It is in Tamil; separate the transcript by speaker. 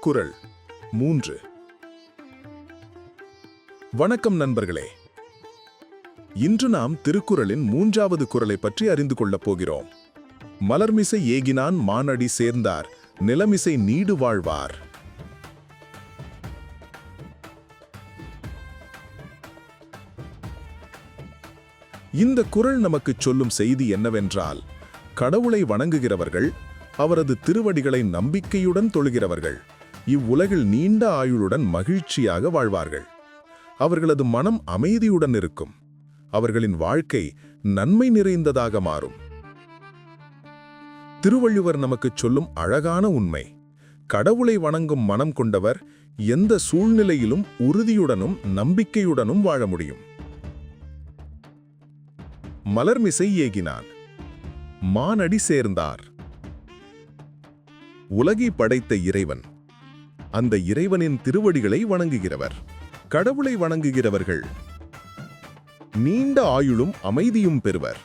Speaker 1: குரல் மூன்று. வணக்கம் நண்பர்களே. இன்று நாம் திருக்குறளின் மூன்றாவது குரலை பற்றி அறிந்து கொள்ளப் போகிறோம். மலர்மிசை ஏகினான் மானடி சேர்ந்தார் நிலமிசை நீடு வாழ்வார். இந்த குறள் நமக்கு சொல்லும் செய்தி என்னவென்றால் கடவுளை வணங்குகிறவர்கள் அவரது திருவடிகளை நம்பிக்கையுடன் தொழுகிறவர்கள். இவ்வுலகில் நீண்ட ஆயுளுடன் மகிழ்ச்சியாக வாழ்வார்கள். அவர்களது மனம் அமைதியுடன் இருக்கும். அவர்களின் வாழ்க்கை நன்மை நிறைந்ததாக மாறும். திருவள்ளுவர் நமக்கு சொல்லும் அழகான உண்மை. கடவுளை வணங்கும் மனம் கொண்டவர் எந்த சூழ்நிலையிலும் உறுதியுடனும் நம்பிக்கையுடனும் வாழ முடியும். மலர்மிசை ஏகினான். மானடி சேர்ந்தார். உலகை படைத்த இறைவன். அந்த இறைவனின் திருவடிகளை வணங்குகிறவர். கடவுளை வணங்குகிறவர்கள். நீண்ட ஆயுளும் அமைதியும் பெறுவர்.